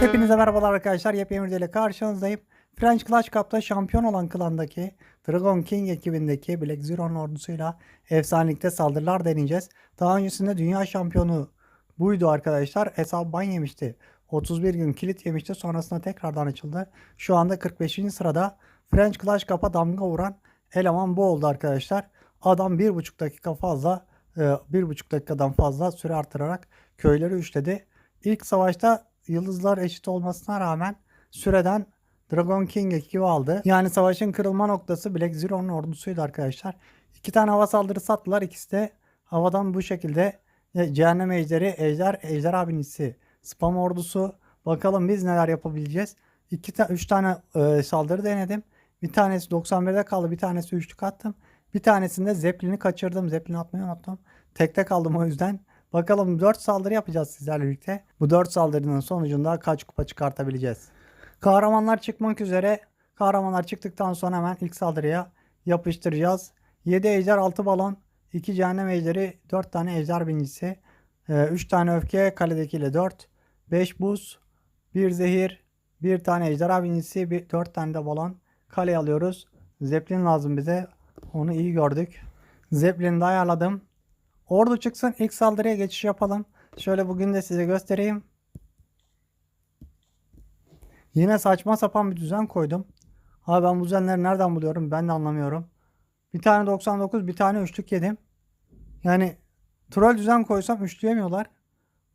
Hepinize merhabalar arkadaşlar. Yepyeni videoyla karşınızdayım. French Clash Cup'ta şampiyon olan klandaki Dragon King ekibindeki Black Zero'nun ordusuyla efsanelikte saldırılar deneyeceğiz. Daha öncesinde dünya şampiyonu buydu arkadaşlar. Hesabı ban yemişti. 31 gün kilit yemişti. Sonrasında tekrardan açıldı. Şu anda 45. sırada French Clash Cup'a damga vuran eleman bu oldu arkadaşlar. Adam 1,5 dakika fazla e, 1,5 dakikadan fazla süre artırarak köyleri üçledi. İlk savaşta yıldızlar eşit olmasına rağmen süreden Dragon King ekibi aldı. Yani savaşın kırılma noktası Black Zero'nun ordusuydu arkadaşlar. İki tane hava saldırısı attılar. İkisi de havadan bu şekilde e, cehennem ejderi, ejder, ejder abinisi, spam ordusu. Bakalım biz neler yapabileceğiz. İki ta üç tane e, saldırı denedim. Bir tanesi 91'de kaldı. Bir tanesi üçlük attım. Bir tanesinde Zeppelin'i kaçırdım. Zeppelin atmayı unuttum. Tekte kaldım o yüzden. Bakalım 4 saldırı yapacağız sizlerle birlikte. Bu 4 saldırının sonucunda kaç kupa çıkartabileceğiz. Kahramanlar çıkmak üzere. Kahramanlar çıktıktan sonra hemen ilk saldırıya yapıştıracağız. 7 ejder 6 balon. 2 cehennem ejderi 4 tane ejder binicisi. 3 tane öfke kaledekiyle 4. 5 buz. 1 zehir. 1 tane ejderha binicisi. 4 tane de balon. Kale alıyoruz. Zeppelin lazım bize. Onu iyi gördük. Zeppelin'i de ayarladım. Ordu çıksın ilk saldırıya geçiş yapalım. Şöyle bugün de size göstereyim. Yine saçma sapan bir düzen koydum. Abi ben bu düzenleri nereden buluyorum ben de anlamıyorum. Bir tane 99 bir tane üçlük yedim. Yani troll düzen koysam üçleyemiyorlar.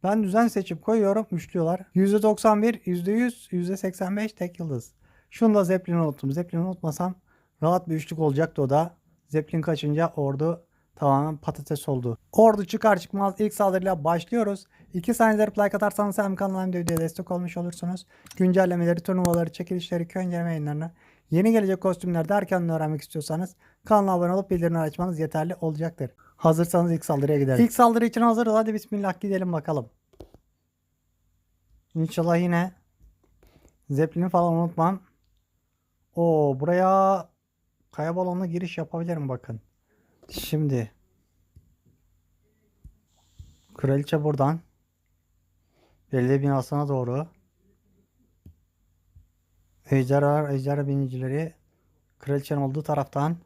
Ben düzen seçip koyuyorum üçlüyorlar. %91, %100, %85 tek yıldız. Şunu da Zeppelin'i unuttum. Zeppelin'i unutmasam rahat bir üçlük olacaktı o da. Zeppelin kaçınca ordu tamamen patates oldu. Ordu çıkar çıkmaz ilk saldırıyla başlıyoruz. 2 saniyede like atarsanız hem kanala hem de videoya destek olmuş olursunuz. Güncellemeleri, turnuvaları, çekilişleri, köy inceleme yayınlarını, yeni gelecek kostümler derken öğrenmek istiyorsanız kanala abone olup bildirimleri açmanız yeterli olacaktır. Hazırsanız ilk saldırıya gidelim. İlk saldırı için hazırız. Hadi bismillah gidelim bakalım. İnşallah yine Zeppelin'i falan unutmam. O buraya kaya balonla giriş yapabilirim bakın. Şimdi. Kraliçe buradan. Belediye binasına doğru. Ejderha, ejderha binicileri Kraliçenin olduğu taraftan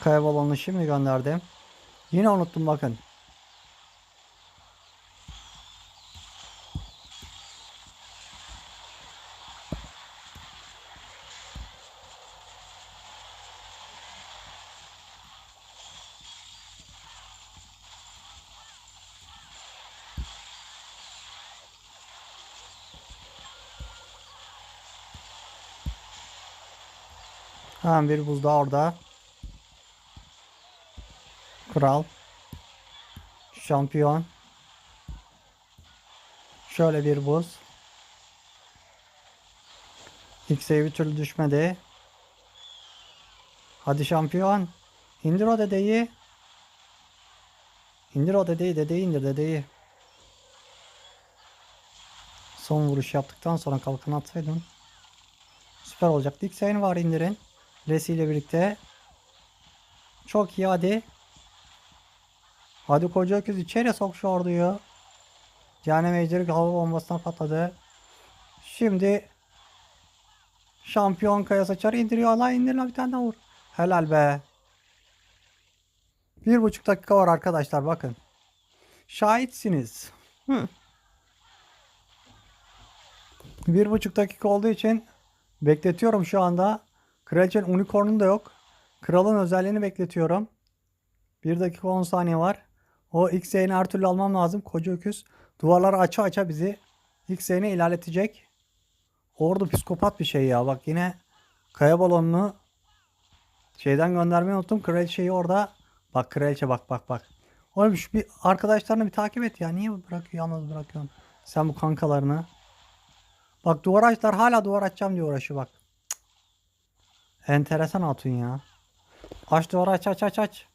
kaya balonunu şimdi gönderdim. Yine unuttum bakın. Hemen bir buz daha orada. Kral. Şampiyon. Şöyle bir buz. X'e bir türlü düşmedi. Hadi şampiyon. İndir o dedeyi. İndir o dedeyi. Dedeyi indir dedeyi. Son vuruş yaptıktan sonra kalkan atsaydım. Süper olacaktı. X'e var indirin. Resi ile birlikte. Çok iyi hadi. Hadi koca öküz içeri sok şu orduyu. Cehennem ejderi hava bombasına patladı. Şimdi şampiyon kaya saçar indiriyor. Allah indir lan bir tane daha vur. Helal be. Bir buçuk dakika var arkadaşlar bakın. Şahitsiniz. Hı. Bir buçuk dakika olduğu için bekletiyorum şu anda. Kraliçenin unicorn'un da yok. Kralın özelliğini bekletiyorum. 1 dakika 10 saniye var. O X yayını her türlü almam lazım. Koca öküz. Duvarları aça aça bizi X yayını ilerletecek. Ordu psikopat bir şey ya. Bak yine kaya balonunu şeyden göndermeyi unuttum. Kraliçeyi orada. Bak kraliçe bak bak bak. Oğlum şu bir arkadaşlarını bir takip et ya. Niye bırakıyor yalnız bırakıyorsun? Sen bu kankalarını. Bak duvar açtılar hala duvar açacağım diye uğraşıyor bak. Enteresan hatun ya. Aç duvarı aç aç aç aç.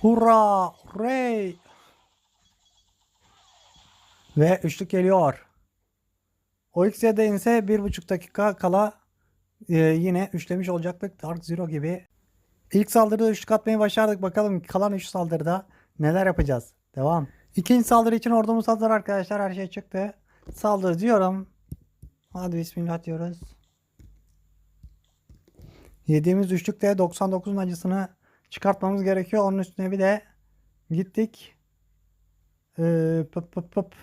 Hurra! Hurray! Ve üçlük geliyor. O XY'de inse bir buçuk dakika kala e, yine üçlemiş olacaktık. Dark Zero gibi. İlk saldırıda üçlük atmayı başardık. Bakalım kalan üç saldırıda neler yapacağız. Devam. İkinci saldırı için ordumuz hazır arkadaşlar. Her şey çıktı. Saldırı diyorum. Hadi bismillah diyoruz. Yediğimiz üçlükte 99'un acısını çıkartmamız gerekiyor. Onun üstüne bir de gittik. Ee, pıp pıp pıp.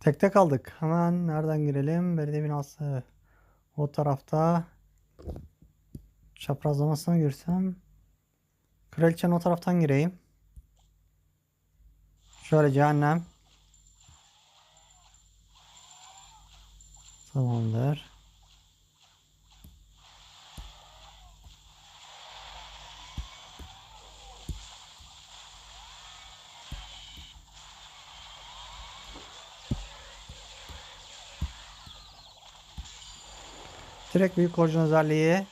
Tekte kaldık. Hemen nereden girelim? Belediye binası. O tarafta. Çaprazlamasına girsem. Kraliçenin o taraftan gireyim. Şöyle cehennem. Tamamdır. Direkt büyük korcun özelliği.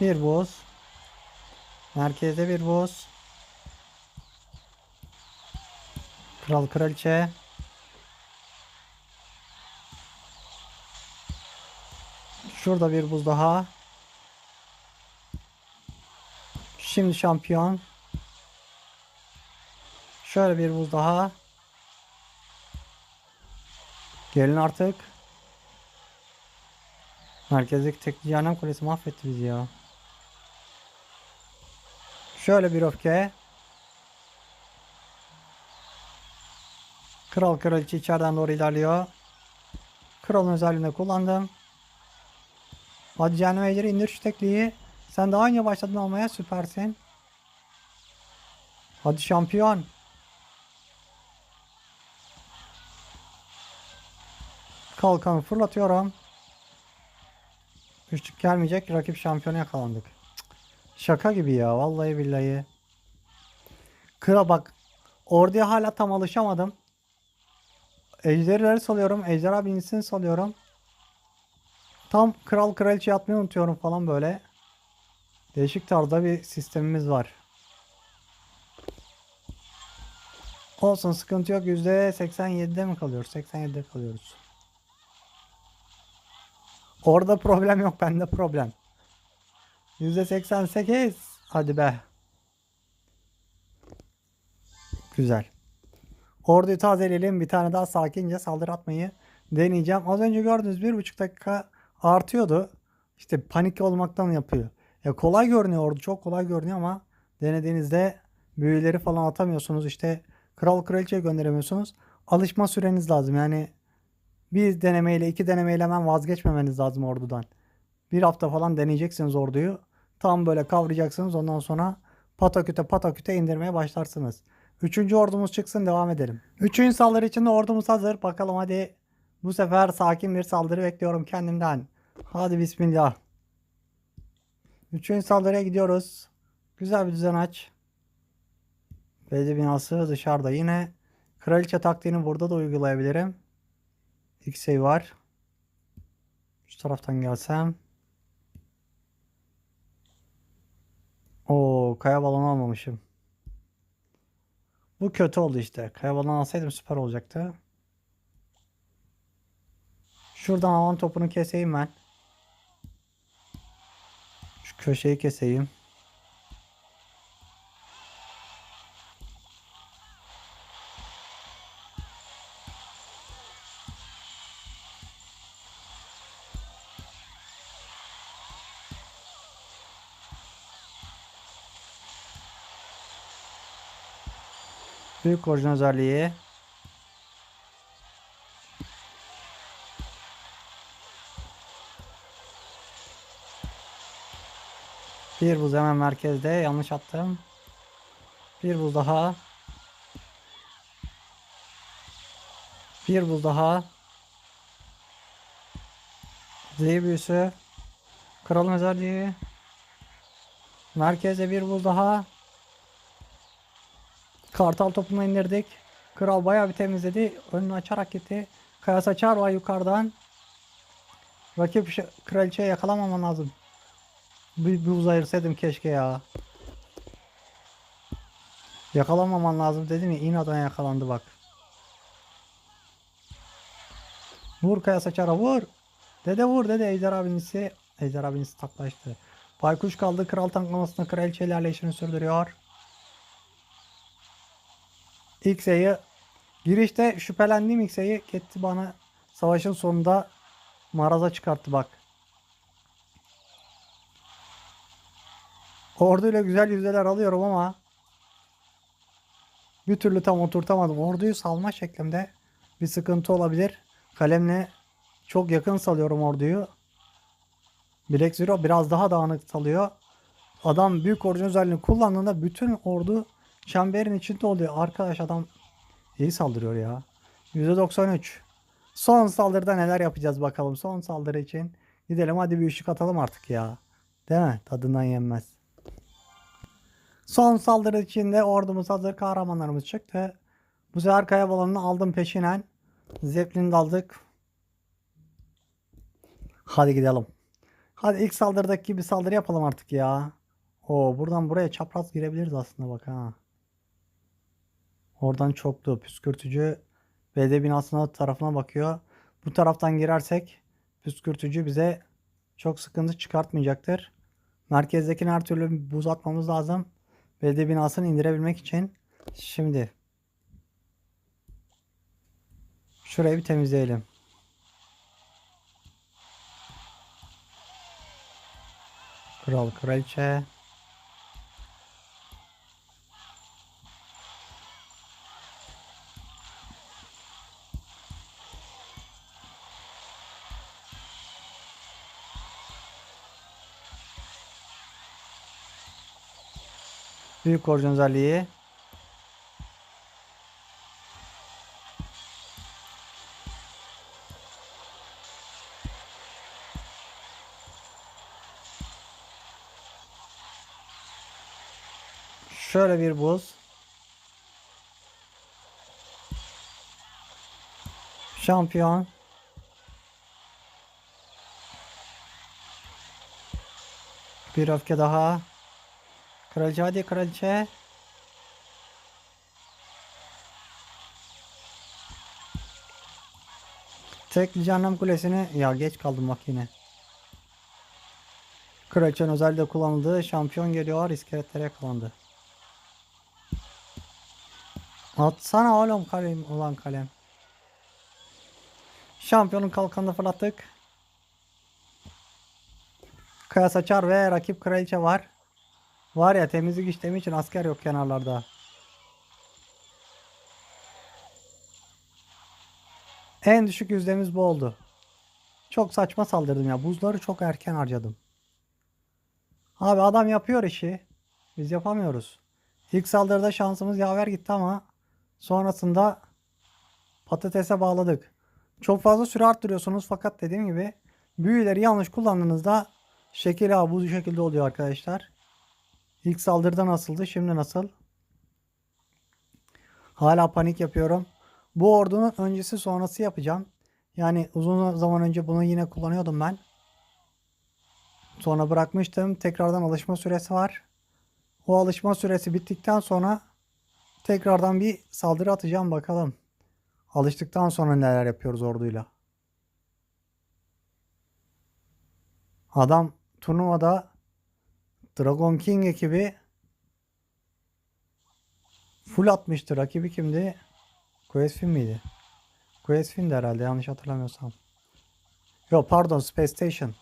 Bir boz. Merkezde bir boz. Kral kraliçe. Şurada bir buz daha. Şimdi şampiyon. Şöyle bir buz daha. Gelin artık. Merkezdeki tek cehennem kulesi mahvetti bizi ya. Şöyle bir öfke. Kral kraliçe içeriden doğru ilerliyor. Kralın özelliğini kullandım. Hadi cehennem ejderi indir şu tekliği. Sen daha önce başladın almaya süpersin. Hadi şampiyon. Kalkanı fırlatıyorum. Üçlük gelmeyecek. Rakip şampiyona yakalandık. Şaka gibi ya. Vallahi billahi. Kral bak. Orduya hala tam alışamadım. Ejderleri salıyorum. Ejderha binisini salıyorum. Tam kral kraliçe yapmayı unutuyorum falan böyle. Değişik tarzda bir sistemimiz var. Olsun sıkıntı yok. %87'de mi kalıyoruz? 87'de kalıyoruz. Orada problem yok. Bende problem. %88. Hadi be. Güzel. Orduyu tazeleyelim. Bir tane daha sakince saldırı atmayı deneyeceğim. Az önce gördüğünüz bir buçuk dakika artıyordu. İşte panik olmaktan yapıyor. Ya kolay görünüyor ordu. Çok kolay görünüyor ama denediğinizde büyüleri falan atamıyorsunuz. İşte kral kraliçe gönderemiyorsunuz. Alışma süreniz lazım. Yani bir denemeyle iki denemeyle hemen vazgeçmemeniz lazım ordudan. Bir hafta falan deneyeceksiniz orduyu. Tam böyle kavrayacaksınız. Ondan sonra pataküte pataküte indirmeye başlarsınız. Üçüncü ordumuz çıksın devam edelim. Üçüncü saldırı için de ordumuz hazır. Bakalım hadi bu sefer sakin bir saldırı bekliyorum kendimden. Hadi bismillah. Üçüncü saldırıya gidiyoruz. Güzel bir düzen aç. Belediye binası dışarıda yine. Kraliçe taktiğini burada da uygulayabilirim. X'ey var. Şu taraftan gelsem. Oo, kaya balonu almamışım. Bu kötü oldu işte. Kaya balonu alsaydım süper olacaktı. Şuradan havan topunu keseyim ben. Şu köşeyi keseyim. Büyük orijin özelliği. Bir buz hemen merkezde. Yanlış attım. Bir buz daha. Bir buz daha. Z büyüsü. Kralın özelliği. Merkeze bir buz daha. Kartal topunu indirdik. Kral bayağı bir temizledi. Önünü açarak gitti. Kaya Saçar var yukarıdan. Rakip kraliçeyi yakalamaman lazım. Bir, bir buz ayırsaydım keşke ya. Yakalamaman lazım dedim ya inadan yakalandı bak. Vur Kaya Saçar'a vur. Dede vur dede Ejder abinisi. Ejder abinisi taklaştı. Baykuş kaldı kral tanklamasına kraliçe ilerleyişini sürdürüyor. X'e'yi girişte şüphelendiğim X'e'yi gitti bana savaşın sonunda maraza çıkarttı bak. Orduyla güzel yüzdeler alıyorum ama bir türlü tam oturtamadım. Orduyu salma şeklimde bir sıkıntı olabilir. Kalemle çok yakın salıyorum orduyu. Black Zero biraz daha dağınık salıyor. Adam büyük ordu özelliğini kullandığında bütün ordu çemberin içinde oluyor. Arkadaş adam iyi saldırıyor ya. %93. Son saldırıda neler yapacağız bakalım. Son saldırı için gidelim hadi bir ışık atalım artık ya. Değil mi? Tadından yenmez. Son saldırı içinde ordumuz hazır kahramanlarımız çıktı. Bu sefer kaya aldım peşinen. Zeppelin daldık. Hadi gidelim. Hadi ilk saldırıdaki gibi saldırı yapalım artık ya. O buradan buraya çapraz girebiliriz aslında bak ha. Oradan çoktu. Püskürtücü BD binasına tarafına bakıyor. Bu taraftan girersek püskürtücü bize çok sıkıntı çıkartmayacaktır. Merkezdekini her türlü buz atmamız lazım. BD binasını indirebilmek için. Şimdi şurayı bir temizleyelim. Kral kraliçe. Büyük orijin özelliği. Şöyle bir buz. Şampiyon. Bir öfke daha. Kraliçe hadi kraliçe. Tek cehennem kulesini ya geç kaldım bak yine. Kraliçenin özellikle kullanıldığı şampiyon geliyor iskeletlere yakalandı. Atsana oğlum kalem ulan kalem. Şampiyonun kalkanını fırlattık. Kaya saçar ve rakip kraliçe var. Var ya temizlik işlemi için asker yok kenarlarda. En düşük yüzdemiz bu oldu. Çok saçma saldırdım ya. Buzları çok erken harcadım. Abi adam yapıyor işi. Biz yapamıyoruz. İlk saldırıda şansımız yaver gitti ama sonrasında patatese bağladık. Çok fazla süre arttırıyorsunuz fakat dediğim gibi büyüleri yanlış kullandığınızda şekil ha bu şekilde oluyor arkadaşlar. İlk saldırıda nasıldı? Şimdi nasıl? Hala panik yapıyorum. Bu ordunun öncesi sonrası yapacağım. Yani uzun zaman önce bunu yine kullanıyordum ben. Sonra bırakmıştım. Tekrardan alışma süresi var. O alışma süresi bittikten sonra tekrardan bir saldırı atacağım bakalım. Alıştıktan sonra neler yapıyoruz orduyla. Adam turnuvada Dragon King ekibi full atmıştı. Rakibi kimdi? Questfin miydi? Questfin'di herhalde yanlış hatırlamıyorsam. Yok pardon Space Station.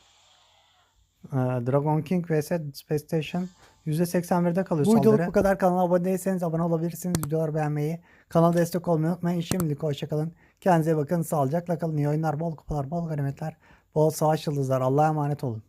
Ee, Dragon King vs Space Station %81'de kalıyor Bu videoluk bu kadar. Kanala abone değilseniz abone olabilirsiniz. Videoları beğenmeyi, kanala destek olmayı unutmayın. Şimdilik hoşçakalın. Kendinize bakın. Sağlıcakla kalın. İyi oyunlar, bol kupalar, bol ganimetler, bol savaş yıldızlar. Allah'a emanet olun.